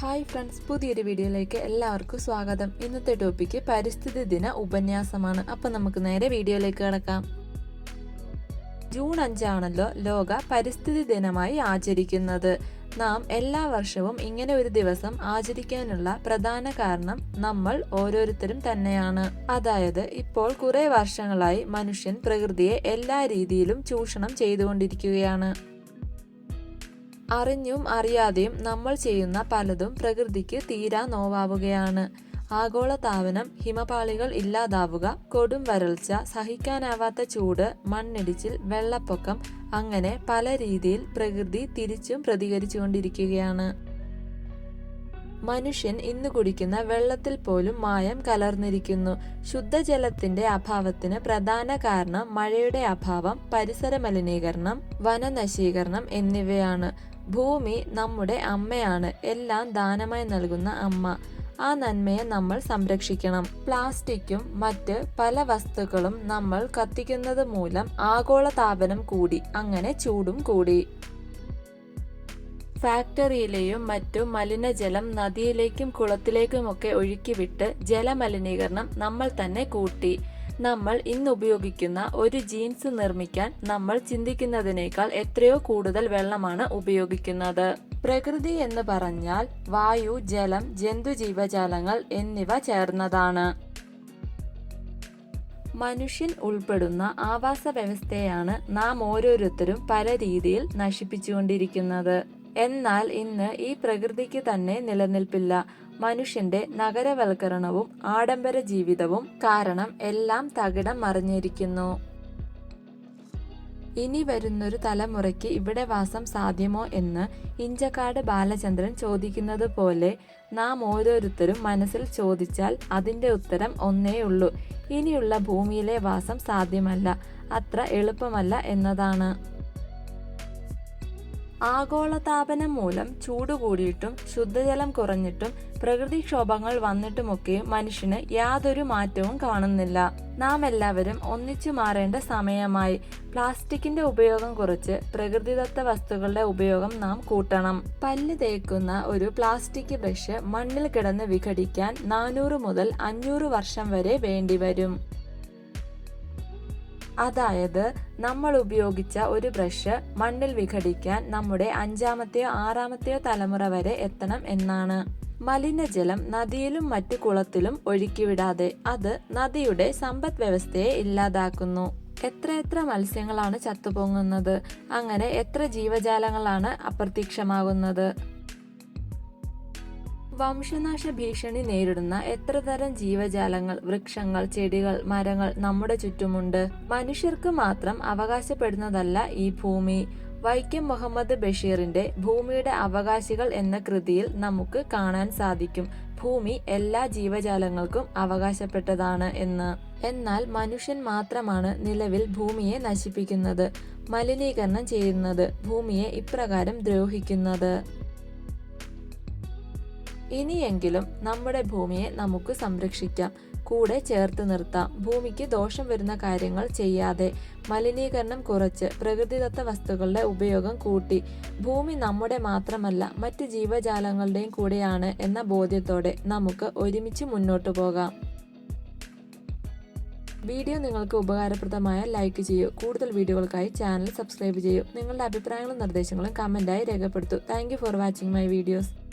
Hi friends പുതിയൊരു വീഡിയോയിലേക്ക് എല്ലാവർക്കും സ്വാഗതം. ഇന്നത്തെ ടോപ്പിക്ക് പരിസ്ഥിതി ദിന ഉപന്യാസമാണ്. അപ്പം നമുക്ക് നേരെ വീഡിയോയിലേക്ക് കിടക്കാം. ജൂൺ അഞ്ചാണല്ലോ ലോക പരിസ്ഥിതി ദിനമായി ആചരിക്കുന്നത്. നാം എല്ലാ വർഷവും ഇങ്ങനെ ഒരു ദിവസം ആചരിക്കാനുള്ള പ്രധാന കാരണം നമ്മൾ ഓരോരുത്തരും തന്നെയാണ്. അതായത് ഇപ്പോൾ കുറെ വർഷങ്ങളായി മനുഷ്യൻ പ്രകൃതിയെ എല്ലാ രീതിയിലും ചൂഷണം ചെയ്തുകൊണ്ടിരിക്കുകയാണ്. അറിഞ്ഞും അറിയാതെയും നമ്മൾ ചെയ്യുന്ന പലതും പ്രകൃതിക്ക് തീരാ നോവാവുകയാണ്. ആഗോളതാപനം ഹിമപാളികൾ ഇല്ലാതാവുക കൊടും വരൾച്ച സഹിക്കാനാവാത്ത ചൂട് മണ്ണിടിച്ചിൽ വെള്ളപ്പൊക്കം അങ്ങനെ പല രീതിയിൽ പ്രകൃതി തിരിച്ചും പ്രതികരിച്ചുകൊണ്ടിരിക്കുകയാണ്. മനുഷ്യൻ ഇന്ന് കുടിക്കുന്ന വെള്ളത്തിൽ പോലും മായം കലർന്നിരിക്കുന്നു. ശുദ്ധജലത്തിന്റെ അഭാവത്തിന് പ്രധാന കാരണം മഴയുടെ അഭാവം പരിസര മലിനീകരണം വനനശീകരണം എന്നിവയാണ്. ഭൂമി നമ്മുടെ അമ്മയാണ്. എല്ലാം ദാനമായി നൽകുന്ന അമ്മ. ആ നന്മയെ നമ്മൾ സംരക്ഷിക്കണം. പ്ലാസ്റ്റിക്കും മറ്റ് പല വസ്തുക്കളും നമ്മൾ കത്തിക്കുന്നത് മൂലം ആഗോളതാപനം കൂടി അങ്ങനെ ചൂടും കൂടി. ഫാക്ടറിയിലെയും മറ്റും മലിനജലം നദിയിലേക്കും കുളത്തിലേക്കുമൊക്കെ ഒഴുക്കിവിട്ട് ജലമലിനീകരണം നമ്മൾ തന്നെ കൂട്ടി. നമ്മൾ ഇന്ന് ഉപയോഗിക്കുന്ന ഒരു ജീൻസ് നിർമ്മിക്കാൻ നമ്മൾ ചിന്തിക്കുന്നതിനേക്കാൾ എത്രയോ കൂടുതൽ വെള്ളമാണ് ഉപയോഗിക്കുന്നത്. പ്രകൃതി എന്ന് പറഞ്ഞാൽ വായു ജലം ജന്തു ജീവജാലങ്ങൾ എന്നിവ ചേർന്നതാണ്. മനുഷ്യൻ ഉൾപ്പെടുന്ന ആവാസ വ്യവസ്ഥയാണ് നാം ഓരോരുത്തരും പല രീതിയിൽ നശിപ്പിച്ചുകൊണ്ടിരിക്കുന്നത്. എന്നാൽ ഇന്ന് ഈ പ്രകൃതിക്ക് തന്നെ നിലനിൽപ്പില്ല. മനുഷ്യന്റെ നഗരവൽക്കരണവും ആഡംബര ജീവിതവും കാരണം എല്ലാം തകിടം മറിഞ്ഞിരിക്കുന്നു. ഇനി വരുന്നൊരു തലമുറയ്ക്ക് ഇവിടെ വാസം സാധ്യമോ എന്ന് ഇഞ്ചക്കാട് ബാലചന്ദ്രൻ ചോദിക്കുന്നത് പോലെ നാം ഓരോരുത്തരും മനസ്സിൽ ചോദിച്ചാൽ അതിന്റെ ഉത്തരം ഒന്നേ ഉള്ളൂ. ഇനിയുള്ള ഭൂമിയിലെ വാസം സാധ്യമല്ല. അത്ര എളുപ്പമല്ല എന്നതാണ്. ആഗോളതാപനം മൂലം ചൂട് കൂടിയിട്ടും ശുദ്ധജലം കുറഞ്ഞിട്ടും പ്രകൃതിക്ഷോഭങ്ങൾ വന്നിട്ടുമൊക്കെ മനുഷ്യന് യാതൊരു മാറ്റവും കാണുന്നില്ല. നാം എല്ലാവരും ഒന്നിച്ചു മാറേണ്ട സമയമായി. പ്ലാസ്റ്റിക്കിന്റെ ഉപയോഗം കുറച്ച് പ്രകൃതിദത്ത വസ്തുക്കളുടെ ഉപയോഗം നാം കൂട്ടണം. പല്ല് തേക്കുന്ന ഒരു പ്ലാസ്റ്റിക് ബ്രഷ് മണ്ണിൽ കിടന്ന് വിഘടിക്കാൻ നാനൂറ് മുതൽ അഞ്ഞൂറ് വർഷം വരെ വേണ്ടിവരും. അതായത് നമ്മൾ ഉപയോഗിച്ച ഒരു ബ്രഷ് മണ്ണിൽ വിഘടിക്കാൻ നമ്മുടെ അഞ്ചാമത്തെയോ ആറാമത്തെയോ തലമുറ വരെ എത്തണം എന്നാണ്. മലിനജലം നദിയിലും മറ്റു കുളത്തിലും ഒഴുക്കിവിടാതെ അത് നദിയുടെ സമ്പദ് വ്യവസ്ഥയെ ഇല്ലാതാക്കുന്നു. എത്ര എത്ര മത്സ്യങ്ങളാണ് ചത്തുപൊങ്ങുന്നത് അങ്ങനെ എത്ര ജീവജാലങ്ങളാണ് അപ്രത്യക്ഷമാകുന്നത്? വംശനാശ ഭീഷണി നേരിടുന്ന എത്ര തരം ജീവജാലങ്ങൾ വൃക്ഷങ്ങൾ ചെടികൾ മരങ്ങൾ നമ്മുടെ ചുറ്റുമുണ്ട്. മനുഷ്യർക്ക് മാത്രം അവകാശപ്പെടുന്നതല്ല ഈ ഭൂമി. വൈക്കം മുഹമ്മദ് ബഷീറിന്റെ ഭൂമിയുടെ അവകാശികൾ എന്ന കൃതിയിൽ നമുക്ക് കാണാൻ സാധിക്കും. ഭൂമി എല്ലാ ജീവജാലങ്ങൾക്കും അവകാശപ്പെട്ടതാണ് എന്ന്. എന്നാൽ മനുഷ്യൻ മാത്രമാണ് നിലവിൽ ഭൂമിയെ നശിപ്പിക്കുന്നത് മലിനീകരണം ചെയ്യുന്നത് ഭൂമിയെ ഇപ്രകാരം ദ്രോഹിക്കുന്നത്. ഇനിയെങ്കിലും നമ്മുടെ ഭൂമിയെ നമുക്ക് സംരക്ഷിക്കാം. കൂടെ ചേർത്ത് നിർത്താം. ഭൂമിക്ക് ദോഷം വരുന്ന കാര്യങ്ങൾ ചെയ്യാതെ മലിനീകരണം കുറച്ച് പ്രകൃതിദത്ത വസ്തുക്കളുടെ ഉപയോഗം കൂട്ടി. ഭൂമി നമ്മുടെ മാത്രമല്ല മറ്റ് ജീവജാലങ്ങളുടെയും കൂടെയാണ് എന്ന ബോധ്യത്തോടെ നമുക്ക് ഒരുമിച്ച് മുന്നോട്ട് പോകാം. വീഡിയോ നിങ്ങൾക്ക് ഉപകാരപ്രദമായ ലൈക്ക് ചെയ്യൂ. കൂടുതൽ വീഡിയോകൾക്കായി ചാനൽ സബ്സ്ക്രൈബ് ചെയ്യൂ. നിങ്ങളുടെ അഭിപ്രായങ്ങളും നിർദ്ദേശങ്ങളും കമന്റായി രേഖപ്പെടുത്തൂ. Thank for watching my videos